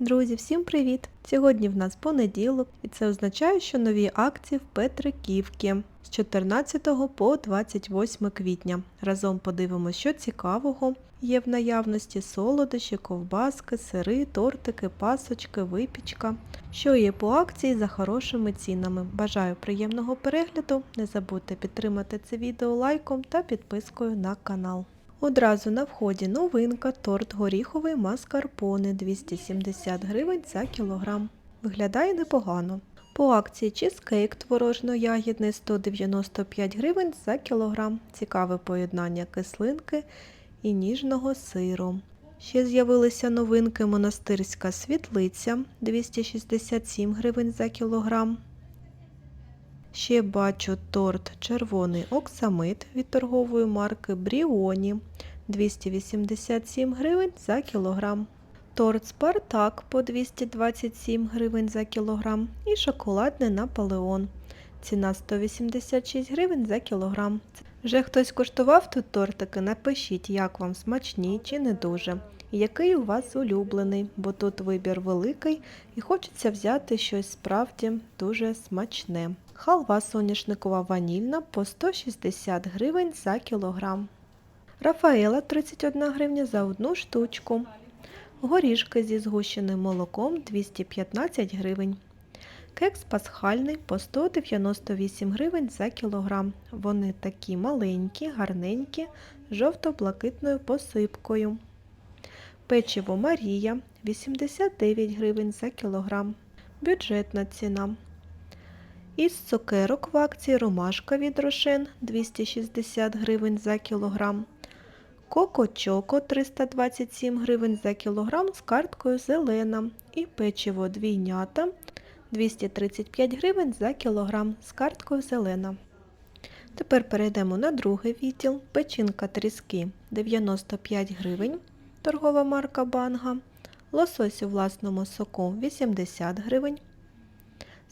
Друзі, всім привіт! Сьогодні в нас понеділок, і це означає, що нові акції в Петриківці з 14 по 28 квітня. Разом подивимося, що цікавого є в наявності солодощі, ковбаски, сири, тортики, пасочки, випічка. Що є по акції за хорошими цінами. Бажаю приємного перегляду. Не забудьте підтримати це відео лайком та підпискою на канал. Одразу на вході новинка торт горіховий маскарпоне 270 гривень за кілограм. Виглядає непогано. По акції чизкейк творожно-ягідний 195 гривень за кілограм. Цікаве поєднання кислинки і ніжного сиру. Ще з'явилися новинки монастирська світлиця 267 гривень за кілограм. Ще бачу торт червоний оксамит від торгової марки Бріоні 287 гривень за кілограм. Торт Спартак по 227 гривень за кілограм і шоколадний Наполеон. Ціна 186 гривень за кілограм. Вже хтось куштував тут тортики? Напишіть, як вам смачні чи не дуже. Який у вас улюблений, бо тут вибір великий і хочеться взяти щось справді дуже смачне. Халва соняшникова ванільна по 160 гривень за кілограм. Рафаела 31 гривня за одну штучку. Горішки зі згущеним молоком 215 гривень. Кекс пасхальний по 198 гривень за кілограм. Вони такі маленькі, гарненькі, жовто-блакитною посипкою. Печиво Марія 89 гривень за кілограм. Бюджетна ціна. Із цукерок в акції ромашка від рошен 260 гривень за кілограм. Коко Чоко 327 гривень за кілограм з карткою зелена. І печиво двійнята 235 гривень за кілограм з карткою зелена. Тепер перейдемо на другий відділ. Печінка тріски 95 гривень, торгова марка Банга. Лосось у власному соку 80 гривень.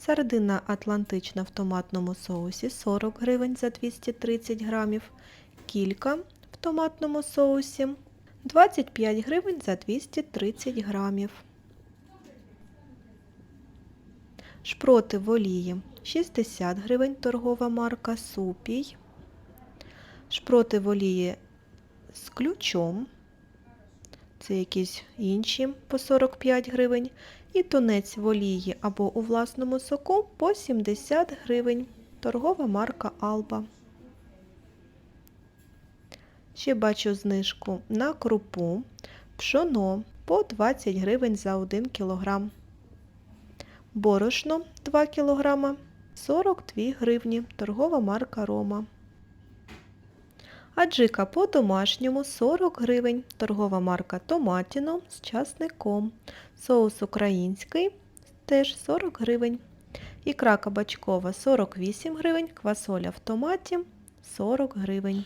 Сардина атлантична в томатному соусі 40 гривень за 230 грамів. Кілька в томатному соусі 25 гривень за 230 грамів. Шпроти в олії 60 гривень торгова марка Супій. Шпроти в олії з ключом. Це якісь інші по 45 гривень. І тунець в олії або у власному соку по 70 гривень. Торгова марка Алба. Ще бачу знижку на крупу, пшоно по 20 гривень за 1 кг. Борошно 2 кг 42 гривні. Торгова марка Рома. Аджика по-домашньому 40 гривень. Торгова марка Томатіно з часником. Соус український теж 40 гривень. Ікра кабачкова 48 гривень. Квасоля в томаті 40 гривень.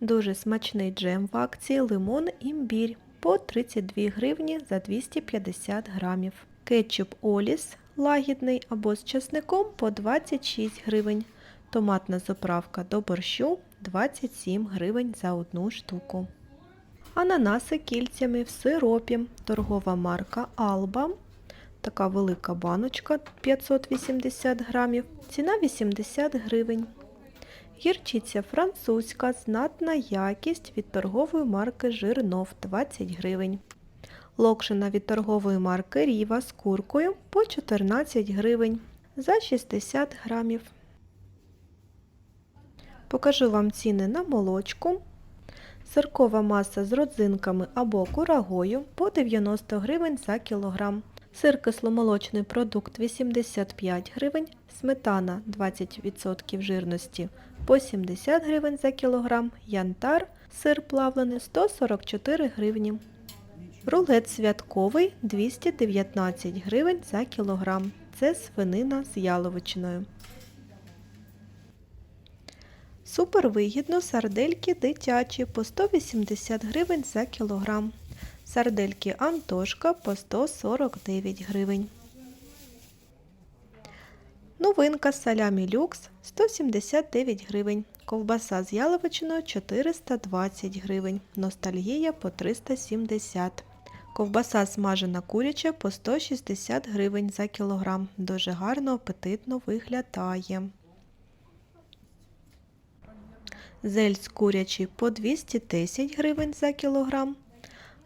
Дуже смачний джем в акції лимон імбірь по 32 гривні за 250 грамів. Кетчуп Оліс лагідний або з часником по 26 гривень. Томатна заправка до борщу 27 гривень за одну штуку. Ананаси кільцями в сиропі. Торгова марка Alba. Така велика баночка 580 грамів. Ціна 80 гривень. Гірчиця французька, знатна якість від торгової марки Жирнов 20 гривень. Локшина від торгової марки Ріва з куркою по 14 гривень за 60 грамів. Покажу вам ціни на молочку. Сиркова маса з родзинками або курагою по 90 гривень за кілограм. Сир кисломолочний продукт 85 гривень, сметана 20% жирності по 70 гривень за кілограм, янтар, сир плавлений 144 гривні. Рулет святковий 219 гривень за кілограм. Це свинина з яловичиною. Супер вигідно сардельки дитячі по 180 гривень за кілограм. Сардельки Антошка по 149 гривень. Новинка салямі люкс 179 гривень. Ковбаса з яловичиною 420 гривень. Ностальгія по 370. Ковбаса смажена куряча по 160 гривень за кілограм. Дуже гарно, апетитно виглядає. Зельц курячий по 210 гривень за кілограм.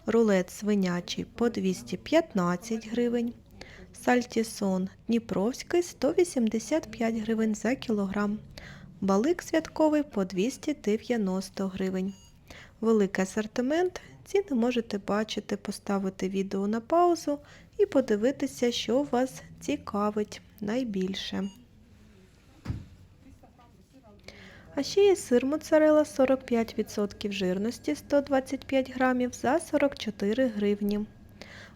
Рулет свинячий по 215 гривень. Сальтісон Дніпровський 185 гривень за кілограм. Балик святковий по 290 гривень. Великий асортимент. Ціни можете бачити, поставити відео на паузу і подивитися, що вас цікавить найбільше. А ще є сир моцарела 45% жирності 125 грамів за 44 гривні.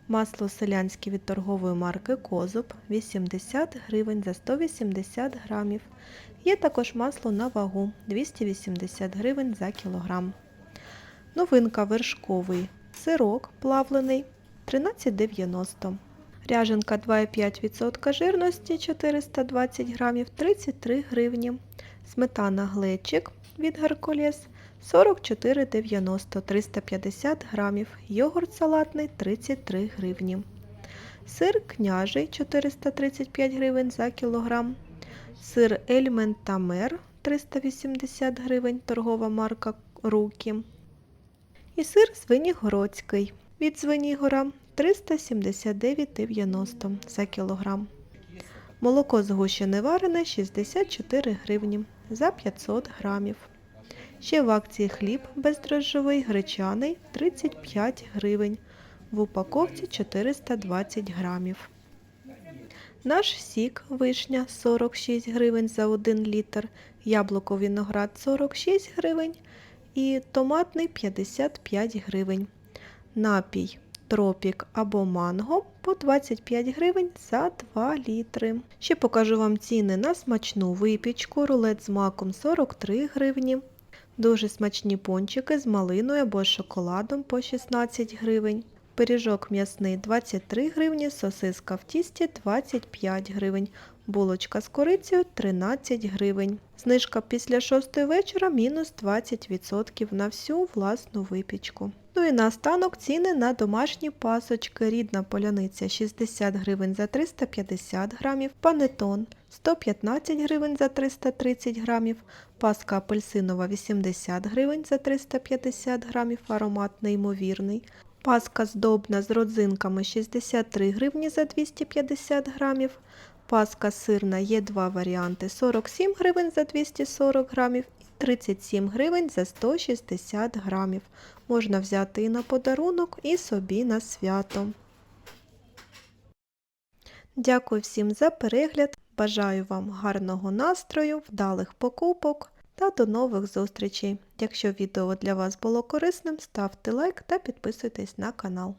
Масло селянське від торгової марки Козуб 80 гривень за 180 грамів. Є також масло на вагу 280 гривень за кілограм. Новинка вершковий сирок плавлений 13,90. Ряженка 2,5% жирності 420 грамів 33 гривні. Сметана глечик від Геркулес 44,90 350 грамів. Йогурт салатний 33 гривні. Сир княжий 435 гривень за кілограм. Сир Ельментамер 380 гривень, торгова марка Руки. І сир Звенігородський від Звенігора 379,90 за кілограм. Молоко згущене варене 64 гривні за 500 грамів. Ще в акції хліб бездрожжовий гречаний 35 гривень. В упаковці 420 грамів. Наш сік вишня 46 гривень за 1 літр, яблуко виноград 46 гривень і томатний 55 гривень. Напій тропік або манго по 25 гривень за 2 літри. Ще покажу вам ціни на смачну випічку, рулет з маком 43 гривні. Дуже смачні пончики з малиною або шоколадом по 16 гривень. Пиріжок м'ясний 23 гривні, сосиска в тісті 25 гривень, булочка з корицею 13 гривень. Знижка після 6 вечора мінус 20% на всю власну випічку. Ну і наостанок ціни на домашні пасочки. Рідна поляниця 60 гривень за 350 грамів, панетон 115 гривень за 330 грамів, паска апельсинова 80 гривень за 350 грамів, аромат неймовірний. Паска здобна з родзинками 63 гривні за 250 грамів. Паска сирна є два варіанти 47 гривень за 240 грамів і 37 гривень за 160 грамів. Можна взяти і на подарунок, і собі на свято. Дякую всім за перегляд. Бажаю вам гарного настрою, вдалих покупок та до нових зустрічей. Якщо відео для вас було корисним, ставте лайк та підписуйтесь на канал.